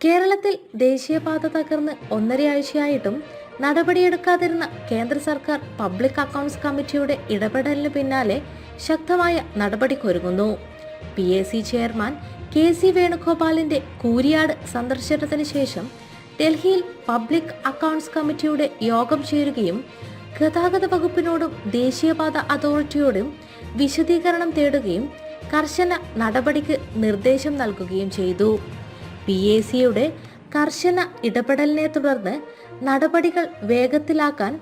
കേരളത്തിൽ ദേശീയപാത തകർന്ന് ഒന്നരയാഴ്ചയായിട്ടും നടപടിയെടുക്കാതിരുന്ന കേന്ദ്ര സർക്കാർ പബ്ലിക് അക്കൗണ്ട്സ് കമ്മിറ്റിയുടെ ഇടപെടലിന് പിന്നാലെ ശക്തമായ നടപടിക്കൊരുങ്ങുന്നു. P A C chairman K C വേണുഗോപാലിന്റെ Kooriyad സന്ദർശനത്തിന് ശേഷം ഡൽഹിയിൽ പബ്ലിക് അക്കൗണ്ട്സ് കമ്മിറ്റിയുടെ യോഗം ചേരുകയും ഗതാഗത വകുപ്പിനോടും ദേശീയപാത അതോറിറ്റിയോടും വിശദീകരണം തേടുകയും കർശന നടപടിക്ക് നിർദ്ദേശം നൽകുകയും ചെയ്തു. പി എ സിയുടെ കർശന ഇടപെടലിനെ തുടർന്ന് നടപടികൾ വേഗത്തിലാക്കാൻ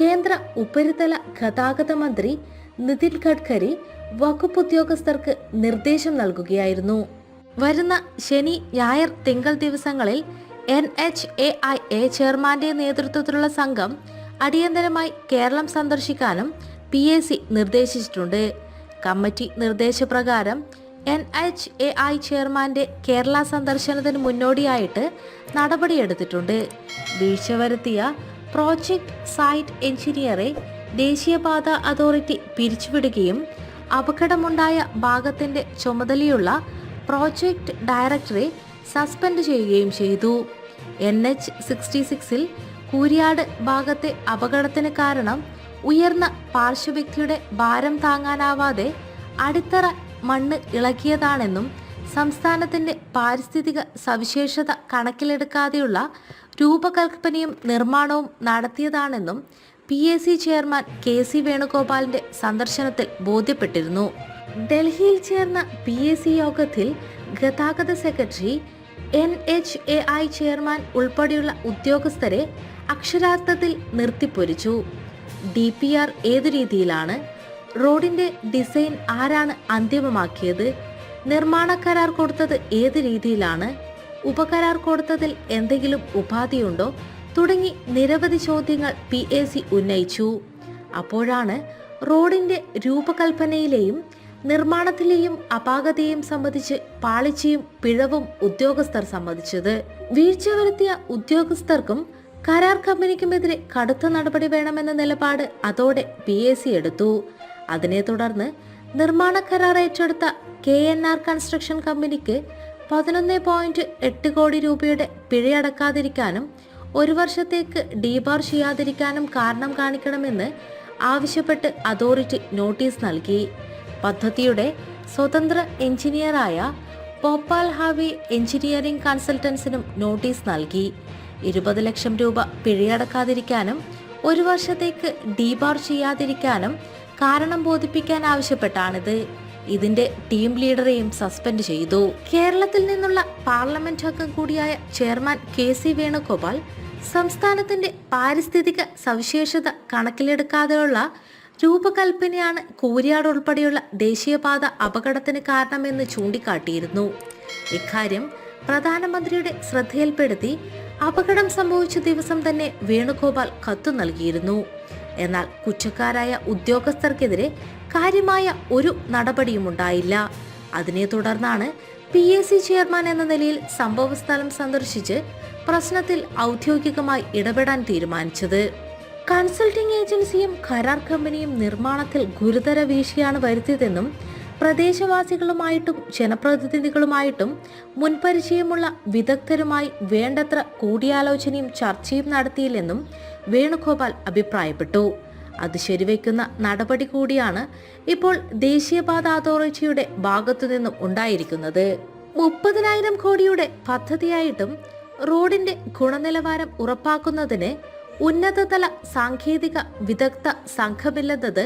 കേന്ദ്ര ഉപരിതല ഗതാഗത മന്ത്രി നിതിൻ ഗഡ്കരി വകുപ്പ് ഉദ്യോഗസ്ഥർക്ക് നിർദ്ദേശം നൽകുകയായിരുന്നു. വരുന്ന ശനി ഞായർ തിങ്കൾ ദിവസങ്ങളിൽ എൻ എച്ച് എ ഐ എ ചെയർമാന്റെ നേതൃത്വത്തിലുള്ള സംഘം അടിയന്തരമായി കേരളം സന്ദർശിക്കാനും പി എ സി നിർദ്ദേശിച്ചിട്ടുണ്ട്. കമ്മിറ്റി നിർദ്ദേശപ്രകാരം എൻ എച്ച് എ ഐ ചെയർമാന്റെ കേരള സന്ദർശനത്തിന് മുന്നോടിയായിട്ട് നടപടിയെടുത്തിട്ടുണ്ട്. വീഴ്ച വരുത്തിയ പ്രോജക്ട് സൈറ്റ് എഞ്ചിനീയറെ ദേശീയപാത അതോറിറ്റി പിരിച്ചുവിടുകയും അപകടമുണ്ടായ ഭാഗത്തിന്റെ ചുമതലയുള്ള പ്രോജക്ട് ഡയറക്ടറെ സസ്പെൻഡ് ചെയ്യുകയും ചെയ്തു. എൻ എച്ച് സിക്സ്റ്റി സിക്സിൽ കൂരിയാട് ഭാഗത്തെ അപകടത്തിന് കാരണം ഉയർന്ന പാർശ്വവ്യക്തിയുടെ ഭാരം താങ്ങാനാവാതെ അടിത്തറ മണ്ണ് ഇളക്കിയതാണെന്നും സംസ്ഥാനത്തിന്റെ പാരിസ്ഥിതിക സവിശേഷത കണക്കിലെടുക്കാതെയുള്ള രൂപകൽപ്പനയും നിർമ്മാണവും നടത്തിയതാണെന്നും P A C chairman K C വേണുഗോപാലിന്റെ സന്ദർശനത്തിൽ ബോധ്യപ്പെട്ടിരുന്നു. ഡൽഹിയിൽ ചേർന്ന പി എ സി യോഗത്തിൽ ഗതാഗത secretary N H A I chairman ഉൾപ്പെടെയുള്ള ഉദ്യോഗസ്ഥരെ അക്ഷരാർത്ഥത്തിൽ നിർത്തിപ്പൊരിച്ചു. ഡി പി ആർ ഏതു രീതിയിലാണ്? റോഡിന്റെ ഡിസൈൻ ആരാണ് അന്തിമമാക്കിയത്? നിർമ്മാണ കരാർ കൊടുത്തത് ഏത് രീതിയിലാണ്? ഉപകരാർ കൊടുത്തതിൽ എന്തെങ്കിലും ഉപാധിയുണ്ടോ? തുടങ്ങി നിരവധി ചോദ്യങ്ങൾ പി എ സി ഉന്നയിച്ചു. അപ്പോഴാണ് റോഡിന്റെ രൂപകൽപ്പനയിലെയും നിർമ്മാണത്തിലെയും അപാകതയും സംബന്ധിച്ച് പാളിച്ചയും പിഴവും ഉദ്യോഗസ്ഥർ സമ്മതിച്ചത്. വീഴ്ച വരുത്തിയ ഉദ്യോഗസ്ഥർക്കും കരാർ കമ്പനിക്കുമെതിരെ കടുത്ത നടപടി വേണമെന്ന നിലപാട് അതോടെ പി എ സി എടുത്തു. അതിനെ തുടർന്ന് നിർമ്മാണ കരാർ ഏറ്റെടുത്ത കെ എൻ ആർ കൺസ്ട്രക്ഷൻ കമ്പനിക്ക് പതിനൊന്ന് പോയിന്റ് എട്ട് കോടി രൂപയുടെ പിഴയടക്കാതിരിക്കാനും ഒരു വർഷത്തേക്ക് ഡീബാർ ചെയ്യാതിരിക്കാനും കാരണം കാണിക്കണമെന്ന് ആവശ്യപ്പെട്ട് അതോറിറ്റി നോട്ടീസ് നൽകി. പദ്ധതിയുടെ സ്വതന്ത്ര എഞ്ചിനീയറായ പോപ്പാൽ ഹാവി എഞ്ചിനീയറിംഗ് കൺസൾട്ടൻസിനും നോട്ടീസ് നൽകി. ഇരുപത് ലക്ഷം രൂപ പിഴയടക്കാതിരിക്കാനും ഒരു വർഷത്തേക്ക് ഡീബാർ ചെയ്യാതിരിക്കാനും കാരണം ബോധിപ്പിക്കാൻ ആവശ്യപ്പെട്ടാണിത്. ഇതിന്റെ ടീം ലീഡറെയും സസ്പെൻഡ് ചെയ്തു. കേരളത്തിൽ നിന്നുള്ള പാർലമെന്റ് അംഗം കൂടിയായ ചെയർമാൻ കെ സി വേണുഗോപാൽ സംസ്ഥാനത്തിന്റെ പാരിസ്ഥിതിക സവിശേഷത കണക്കിലെടുക്കാതെയുള്ള രൂപകൽപ്പനയാണ് കൂരിയാട് ഉൾപ്പെടെയുള്ള ദേശീയപാത അപകടത്തിന് കാരണമെന്ന് ചൂണ്ടിക്കാട്ടിയിരുന്നു. ഇക്കാര്യം പ്രധാനമന്ത്രിയുടെ ശ്രദ്ധയിൽപ്പെടുത്തി അപകടം സംഭവിച്ച ദിവസം തന്നെ വേണുഗോപാൽ കത്തു നൽകിയിരുന്നു. എന്നാൽ കുറ്റക്കാരായ ഉദ്യോഗസ്ഥർക്കെതിരെ കാര്യമായ ഒരു നടപടിയും ഉണ്ടായില്ല അതിനെ തുടർന്നാണ് പി എസ് സി ചെയർമാൻ എന്ന നിലയിൽ സംഭവസ്ഥലം സന്ദർശിച്ച് പ്രശ്നത്തിൽ ഔദ്യോഗികമായി ഇടപെടാൻ തീരുമാനിച്ചത്. കൺസൾട്ടിംഗ് ഏജൻസിയും കരാർ കമ്പനിയും നിർമ്മാണത്തിൽ ഗുരുതര വീഴ്ചയാണ് വരുത്തിയതെന്നും പ്രദേശവാസികളുമായിട്ടും ജനപ്രതിനിധികളുമായിട്ടും മുൻപരിചയമുള്ള വിദഗ്ധരുമായി വേണ്ടത്ര കൂടിയാലോചനയും ചർച്ചയും നടത്തിയില്ലെന്നും വേണുഗോപാൽ അഭിപ്രായപ്പെട്ടു. അത് ശരിവെക്കുന്ന നടപടി കൂടിയാണ് ഇപ്പോൾ ദേശീയപാത അതോറിറ്റിയുടെ ഭാഗത്തു നിന്നും ഉണ്ടായിരിക്കുന്നത്. മുപ്പതിനായിരം കോടിയുടെ പദ്ധതിയായിട്ടും റോഡിന്റെ ഗുണനിലവാരം ഉറപ്പാക്കുന്നതിന് ഉന്നതതല സാങ്കേതിക വിദഗ്ധ സംഘമില്ലെന്നത്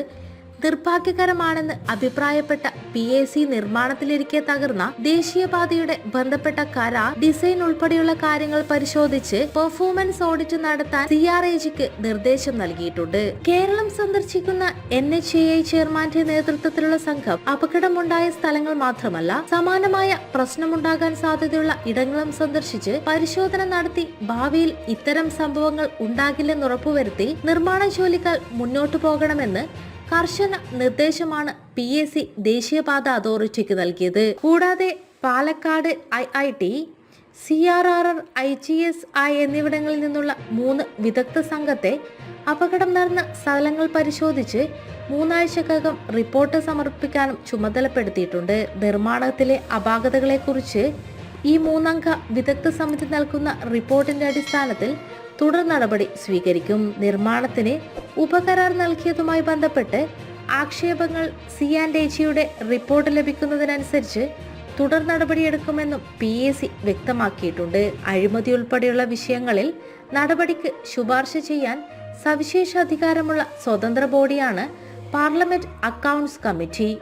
നിർഭാഗ്യകരമാണെന്ന് അഭിപ്രായപ്പെട്ട പി എ സി നിർമ്മാണത്തിലിരിക്കെ തകർന്ന ദേശീയപാതയുടെ ബന്ധപ്പെട്ട കരാർ ഡിസൈൻ ഉൾപ്പെടെയുള്ള കാര്യങ്ങൾ പരിശോധിച്ച് പെർഫോമൻസ് ഓഡിറ്റ് നടത്താൻ സി ആർ എ ജിക്ക് നിർദ്ദേശം നൽകിയിട്ടുണ്ട്. കേരളം സന്ദർശിക്കുന്ന എൻ എച്ച് എ ചെയർമാന്റെ നേതൃത്വത്തിലുള്ള സംഘം അപകടമുണ്ടായ സ്ഥലങ്ങൾ മാത്രമല്ല സമാനമായ പ്രശ്നമുണ്ടാകാൻ സാധ്യതയുള്ള ഇടങ്ങളും സന്ദർശിച്ച് പരിശോധന നടത്തി ഭാവിയിൽ ഇത്തരം സംഭവങ്ങൾ ഉണ്ടാകില്ലെന്ന് ഉറപ്പുവരുത്തി നിർമ്മാണ ജോലികൾ മുന്നോട്ടു പോകണമെന്ന് കർശന നിർദ്ദേശമാണ് പി എസ് സി ദേശീയപാത അതോറിറ്റിക്ക് നൽകിയത്. കൂടാതെ Palakkad I I T C R R R I G S I എന്നിവിടങ്ങളിൽ നിന്നുള്ള മൂന്ന് വിദഗ്ധ സംഘത്തെ അപകടം നടന്ന സ്ഥലങ്ങൾ പരിശോധിച്ച് മൂന്നാഴ്ചക്കകം റിപ്പോർട്ട് സമർപ്പിക്കാനും ചുമതലപ്പെടുത്തിയിട്ടുണ്ട്. നിർമ്മാണത്തിലെ അപാകതകളെക്കുറിച്ച് ഈ മൂന്നംഗ വിദഗ്ധ സമിതി നൽകുന്ന റിപ്പോർട്ടിന്റെ അടിസ്ഥാനത്തിൽ തുടർ നടപടി സ്വീകരിക്കും. നിർമ്മാണത്തിന് ഉപകരാർ നൽകിയതുമായി ബന്ധപ്പെട്ട് ആക്ഷേപങ്ങൾ സി ആൻഡ് എച്ചിയുടെ റിപ്പോർട്ട് ലഭിക്കുന്നതിനനുസരിച്ച് തുടർ നടപടിയെടുക്കുമെന്നും പി എ സി വ്യക്തമാക്കിയിട്ടുണ്ട്. അഴിമതി ഉൾപ്പെടെയുള്ള വിഷയങ്ങളിൽ നടപടിക്ക് ശുപാർശ ചെയ്യാൻ സവിശേഷ അധികാരമുള്ള സ്വതന്ത്ര ബോഡിയാണ് പാർലമെന്റ് അക്കൗണ്ട്സ് കമ്മിറ്റി.